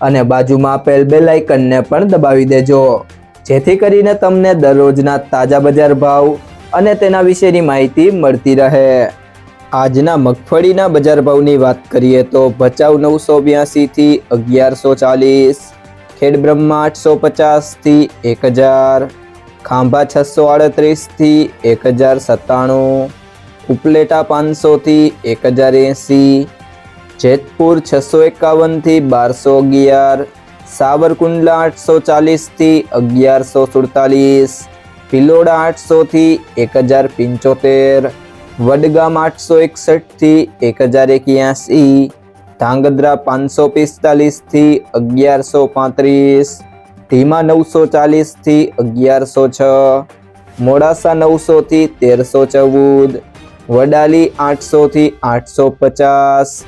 અને બાજુમાં આપેલ બે લાઇકનને પણ દબાવી દેજો. જેથી કરીને તમને દરરોજના તાજા બજાર ભાવ અને તેના વિશેની માહિતી મળતી રહે. આજના મગફળીના બજાર ભાવની વાત કરીએ તો ભચાઉ નવસો બ્યાસીથી અગિયારસો ચાલીસ ખેડબ્રહ્મા આઠસો પચાસથી એક હજાર, ખાંભા છસો આડત્રીસથી એક હજાર સત્તાણું, ઉપલેટા પાંચસોથી એક હજાર એંસી જેતપુર છસો એકાવનથી બારસો અગિયાર, સાવરકુંડલા આઠસો ચાલીસથી અગિયારસો સુડતાલીસ, ભિલોડા આઠસોથી એક હજાર પંચોતેર, વડગામ આઠસો એકસઠથી એક હજાર એક્યાસી, ધાંગધ્રા પાંચસો પિસ્તાલીસથી અગિયારસો પાંત્રીસ, ધીમા નવસો ચાલીસથી અગિયારસો છ, મોડાસા નવસોથી તેરસો ચૌદ, વડાલી આઠસોથી આઠસો પચાસ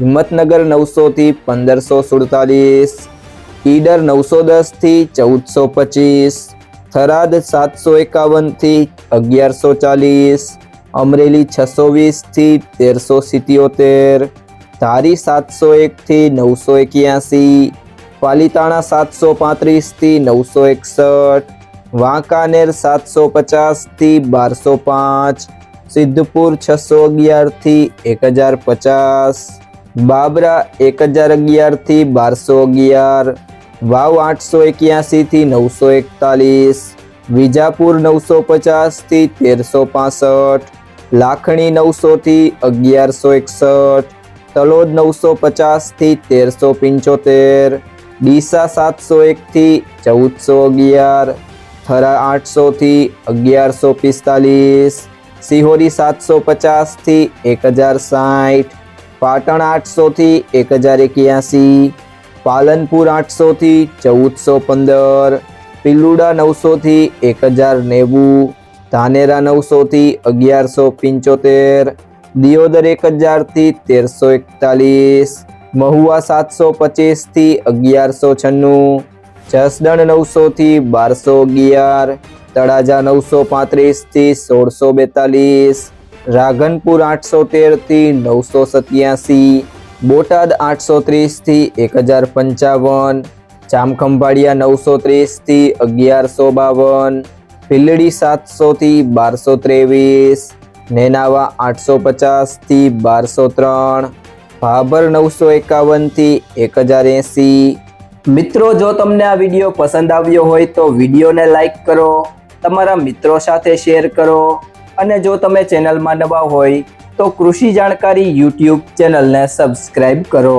હિંમતનગર નવસોથી પંદરસો સુડતાલીસ, ઈડર નવસો દસથી ચૌદસો પચીસ, થરાદ સાતસો એકાવનથી અગિયારસો ચાલીસ, અમરેલી છસો વીસથી તેરસો સિત્યોતેર, ધારી સાતસો એકથી નવસો એક્યાસી, પાલીતાણા સાતસો પાંત્રીસથી નવસો એકસઠ, વાંકાનેર સાતસો પચાસથી બારસો પાંચ, સિદ્ધપુર છસો અગિયારથી એક હજાર પચાસ બાબરા એક હજાર અગિયારથી બારસો અગિયાર, વાવ આઠસો એક્યાસીથી નવસો એકતાલીસ, વિજાપુર નવસો પચાસથી તેરસો પાસઠ, લાખણી નવસોથી અગિયારસો એકસઠ, તલોદ નવસો પચાસથી તેરસો પંચોતેર, ડીસા સાતસો એકથી ચૌદસો અગિયાર, થરા આઠસોથી અગિયારસો પિસ્તાલીસ, સિહોરી સાતસો પચાસથી એક હજાર સાઠ પાટણ આઠસોથી એક હજાર એક્યાસી, પાલનપુર આઠસોથી ચૌદસો પંદર પિલુડા નવસોથી એક હજાર નેવું, ધાનેરા નવસોથી અગિયારસો પંચોતેર, દિયોદર એક હજારથી તેરસો એકતાલીસ, મહુવા સાતસો પચીસથી અગિયારસો છન્નું, જસદણ નવસોથી બારસો અગિયાર, તળાજા નવસો પાંત્રીસથી સોળસો બેતાલીસ રાધનપુર આઠસો તેરથી નવસો સત્યાસી, બોટાદ આઠસો ત્રીસથી એક હજાર પંચાવન જામખંભાળિયા નવસો ત્રીસથી અગિયારસો બાવન, ભીલડી સાતસોથી બારસો ત્રેવીસ, નેનાવા આઠસો પચાસથી બારસો ત્રણ, ભાભર નવસો એકાવનથી એક હજાર એંસી. મિત્રો, જો તમને આ વીડિયો પસંદ આવ્યો હોય તો વિડીયોને લાઈક કરો, તમારા મિત્રો સાથે શેર કરો અને જો તમે ચેનલમાં નવા હોય તો કૃષિ જાણકારી યુટ્યુબ ચેનલને સબસ્ક્રાઈબ કરો.